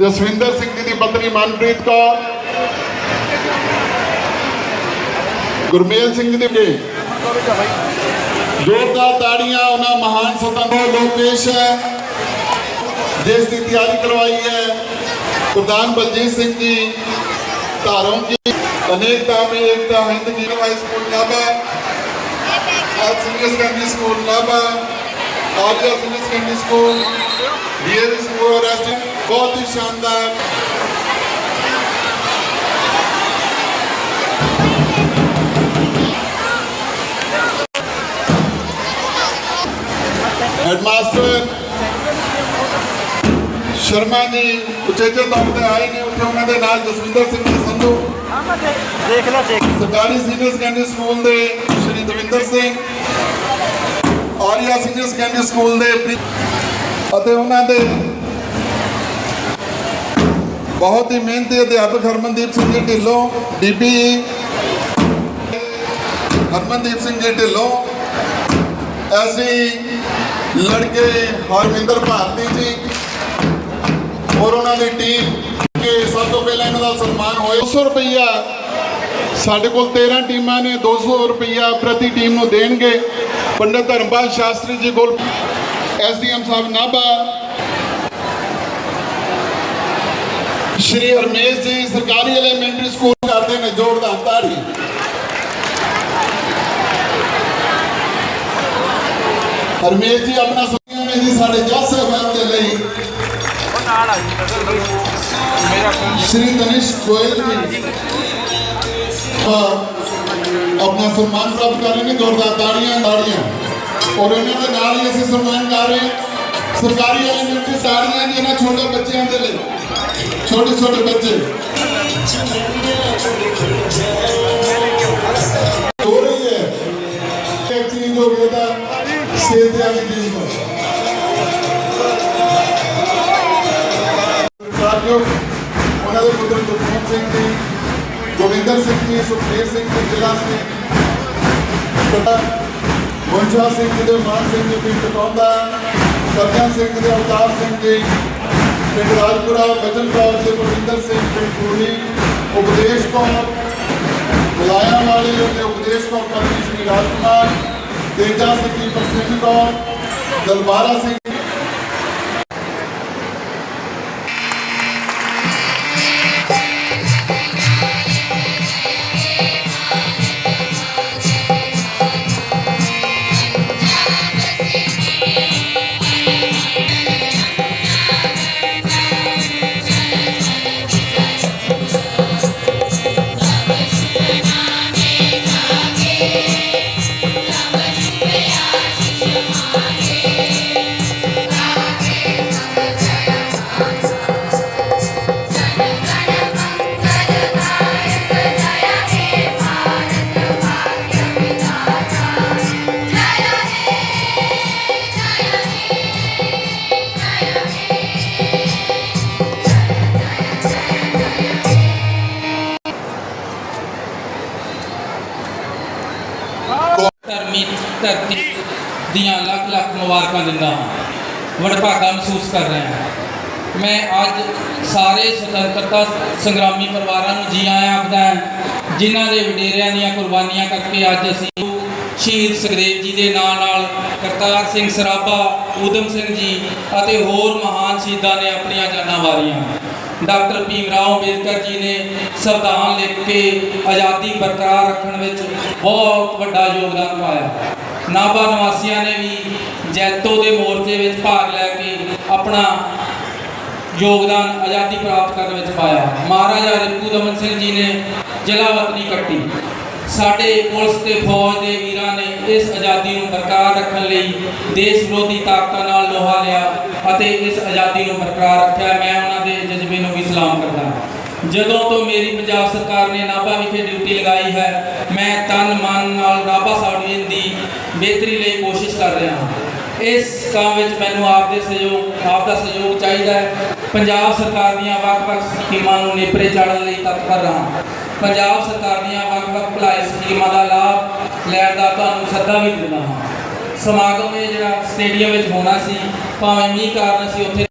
ਜਸਵਿੰਦਰ ਸਿੰਘ ਜੀ ਦੀ ਪਤਨੀ ਮਨਪ੍ਰੀਤ ਕੌਰ। ਗੁਰਮੇਲ ਸਿੰਘ ਜੀ ਦੇ ਜ਼ੋਰਦਾਰ ਤਾੜੀਆਂ, ਉਹਨਾਂ ਮਹਾਨ ਸਤੰਗੋ ਲੋਕੇਸ਼ ਦੇਸ਼ ਦੀ ਤਿਆਰੀ ਕਰਵਾਈ ਹੈ। ਪ੍ਰਧਾਨ ਬਲਜੀਤ ਸਿੰਘ ਜੀ, ਧਾਰੋਂ ਕੀ ਅਨੇਕਤਾ ਮੇ ਏਕਤਾ, ਹਿੰਦ ਜੀ high school Nabha. Art senior school Nabha. ਆਪ ਜੀ ਅਸਲੀ ਸੈਕੰਡਰੀ ਸਕੂਲ ਡੀਏਵੀ ਸਕੂਲ ਬਹੁਤ ਹੀ ਸ਼ਾਨਦਾਰ। ਹੈਡਮਾਸਟਰ ਸ਼ਰਮਾ ਜੀ ਉਚੇਚੇ ਤੌਰ ਤੇ ਆਏ ਨੇ ਉੱਥੇ ਉਹਨਾਂ ਦੇ ਨਾਲ ਜਸਵਿੰਦਰ ਸਿੰਘ ਜੀ ਸੰਧੂ। ਦੇਖ ਲੈ ਦੇਖ ਸਰਕਾਰੀ ਸੀਨੀਅਰ ਸੈਕੰਡਰੀ ਸਕੂਲ ਦੇ Shri Davinder Singh. Arya senior secondary school ਦੇ ਅਤੇ ਉਹਨਾਂ ਦੇ ਬਹੁਤ ਹੀ ਮਿਹਨਤੀ ਅਧਿਆਪਕ ਹਰਮਨਦੀਪ ਸਿੰਘ ਜੀ ਢਿੱਲੋਂ, ਡੀਪੀ ਹਰਮਨਦੀਪ ਸਿੰਘ ਜੀ ਢਿੱਲੋਂ ਅਸੀਂ ਲੜਕੇ ਹਰਮਿੰਦਰ ਭਾਰਤੀ ਜੀ ਔਰ ਉਹਨਾਂ ਦੀ ਟੀਮ ਕਿ ਸਭ ਤੋਂ ਪਹਿਲਾਂ ਇਹਨਾਂ ਦਾ ਸਨਮਾਨ ਹੋਇਆ। 200 ਰੁਪਈਆ ਸਾਡੇ ਕੋਲ 13 ਟੀਮਾਂ ਨੇ 200 ਰੁਪਇਆ ਪ੍ਰਤੀ ਟੀਮ ਨੂੰ ਦੇਣਗੇ। ਪੰਡਤ ਧਰਮਪਾਲ ਸ਼ਾਸਤਰੀ ਜੀ ਕੋਲ ਐਸਡੀਐਮ ਸਾਹਿਬ ਨਾਭਾ ਸ਼੍ਰੀ ਹਰਮੇਸ਼ ਜੀ ਸਰਕਾਰੀ ਐਲੀਮੈਂਟਰੀ ਸਕੂਲ ਕਰਦੇ ਨੇ ਜ਼ੋਰਦਾਰ ਤਾੜੀ। ਹਰਮੇਸ਼ ਜੀ ਆਪਣਾ ਸੁਣਿਆ ਨੇ ਜੀ ਸਾਡੇ ਜੱਜ ਸਾਹਿਬਾਨ ਦੇ ਲਈ। ਉਹ ਨਾਲ ਆ ਜੀ ਮੇਰਾ ਸ਼੍ਰੀ ਤਨਿਸ਼ ਗੋਇਲ ਜੀ। अपना सम्मान प्राप्त कर रहे जोरदार ताड़िया ताड़िया और इन्होंने नाल ही असं सम्मान कर रहे हैं। सरकारी एलीमेंट्री ताड़िया जी इन्होंने छोटे बच्चों के लिए। छोटे छोटे बच्चे। पुत्र जगमोहन सिंह जी ਗੋਵਿੰਦਰ ਸਿੰਘ ਜੀ ਸੁਖਦੇਵ ਸਿੰਘ ਜੀ, ਜ਼ਿਲ੍ਹਾ ਸਿੰਘ ਬੇਟਾ ਸਿੰਘ ਜੀ ਦੇ ਮਾਨ ਸਿੰਘ ਜੀ ਪਿੰਡ ਟੌਂਦਾ ਕਰਜਨ ਸਿੰਘ ਦੇ ਅਵਤਾਰ ਸਿੰਘ ਜੀ, ਪਿੰਡ ਰਾਜਪੁਰਾ ਬਚਨ ਕੌਰ ਦੇ ਗੁਰਵਿੰਦਰ ਸਿੰਘ ਪਿੰਡ ਪੂਰੀ ਉਪਦੇਸ਼ ਕੌਰ, ਬੁਲਾਇਆ ਵਾਲੇ ਅਤੇ ਉਪਦੇਸ਼ ਕੌਰ ਪਤਨੀ ਸ਼੍ਰੀ ਰਾਜਕੁਮਾਰ, ਤੇਜਾ ਸਿੰਘ ਜੀ ਪ੍ਰਸਿੱਧ ਕੌਰ, ਦਲਬਾਰਾ ਸਿੰਘ ਧਰਮੀ ਧਰਤੀ ਦੀਆਂ ਲੱਖ ਲੱਖ ਮੁਬਾਰਕਾਂ ਦਿੰਦਾ ਹਾਂ। ਵਡਭਾਗਾ ਮਹਿਸੂਸ ਕਰ ਰਿਹਾ ਹਾਂ। ਮੈਂ ਅੱਜ ਸਾਰੇ ਸੁਤੰਤਰਤਾ ਸੰਗਰਾਮੀ ਪਰਿਵਾਰਾਂ ਨੂੰ ਜੀ ਆਇਆਂ ਆਖਦਾ ਹਾਂ, ਜਿਨ੍ਹਾਂ ਦੇ ਵਡੇਰਿਆਂ ਦੀਆਂ ਕੁਰਬਾਨੀਆਂ ਕਰਕੇ ਅੱਜ ਅਸੀਂ ਸ਼ਹੀਦ ਸੁਖਦੇਵ ਜੀ ਦੇ ਨਾਂ ਨਾਲ ਕਰਤਾਰ ਸਿੰਘ ਸਰਾਭਾ, ਊਧਮ ਸਿੰਘ ਜੀ ਅਤੇ ਹੋਰ ਮਹਾਨ ਸ਼ਹੀਦਾਂ ਨੇ ਆਪਣੀਆਂ ਜਾਨਾਂ ਵਾਰੀਆਂ। ਡਾਕਟਰ ਭੀਮ ਰਾਓ ਅੰਬੇਦਕਰ ਜੀ ਨੇ ਸੰਵਿਧਾਨ ਲਿਖ ਕੇ ਆਜ਼ਾਦੀ ਬਰਕਰਾਰ ਰੱਖਣ ਵਿੱਚ ਬਹੁਤ ਵੱਡਾ ਯੋਗਦਾਨ ਪਾਇਆ। ਨਾਭਾ ਨਿਵਾਸੀਆਂ ਨੇ ਵੀ ਜੈਤੋ ਦੇ ਮੋਰਚੇ ਵਿੱਚ ਭਾਗ ਲੈ ਕੇ ਆਪਣਾ ਯੋਗਦਾਨ ਆਜ਼ਾਦੀ ਪ੍ਰਾਪਤ ਕਰਨ ਵਿੱਚ ਪਾਇਆ। ਮਹਾਰਾਜਾ ਰਿਪੂ ਦਮਨ ਸਿੰਘ ਜੀ ਨੇ ਜਲਾਵਤਨੀ ਕੱਟੀ। ਸਾਡੇ ਪੁਲਿਸ ਤੇ ਫੌਜ ਦੇ ਵੀਰਾਂ ਨੇ ਇਸ ਆਜ਼ਾਦੀ ਨੂੰ ਬਰਕਰਾਰ ਰੱਖਣ ਲਈ ਦੇਸ਼ ਵਿਰੋਧੀ ਤਾਕਤਾਂ ਨਾਲ ਲੋਹਾ ਲਿਆ। ਅਤੇ ਇਸ ਆਜ਼ਾਦੀ ਨੂੰ ਬਰਕਰਾਰ ਰੱਖਿਆ, ਮੈਂ ਉਹਨਾਂ ਦੇ ਜਜ਼ਬੇ ਨੂੰ ਵੀ ਸਲਾਮ ਕਰਦਾ ਹਾਂ। ਜਦੋਂ ਤੋਂ ਮੇਰੀ ਪੰਜਾਬ ਸਰਕਾਰ ਨੇ ਨਾਭਾ ਵਿਖੇ ਡਿਊਟੀ ਲਗਾਈ ਹੈ, ਮੈਂ ਤਨ ਮਨ ਨਾਲ ਨਾਭਾ ਸਬ ਡਿਵੀਜ਼ਨ ਦੀ ਬਿਹਤਰੀ ਲਈ ਕੋਸ਼ਿਸ਼ ਕਰ ਰਿਹਾ ਹਾਂ। ਇਸ ਕੰਮ ਵਿੱਚ ਮੈਨੂੰ ਆਪ ਦੇ ਸਹਿਯੋਗ ਆਪ ਦਾ ਸਹਿਯੋਗ ਚਾਹੀਦਾ ਹੈ। ਪੰਜਾਬ ਸਰਕਾਰ ਦੀਆਂ ਵੱਖ-ਵੱਖ ਸਕੀਮਾਂ ਨੂੰ ਨੇਪਰੇ ਚਾੜਨ ਲਈ ਤਤਪਰ ਰਹਾਂ ਪੰਜਾਬ ਸਰਕਾਰ ਦੀਆਂ ਵੱਖ-ਵੱਖ ਭਲਾਈ ਸਕੀਮਾਂ ਦਾ ਲਾਭ ਲੈਣ ਦਾ ਤੁਹਾਨੂੰ ਸੱਦਾ ਵੀ ਦਿੰਦਾ ਹਾਂ। ਸਮਾਗਮ ਇਹ ਜਿਹੜਾ ਸਟੇਡੀਅਮ ਵਿੱਚ ਹੋਣਾ ਸੀ ਭਾਵੇਂ ਮੀਂਹ ਕਾਰਨ ਅਸੀਂ ਉੱਥੇ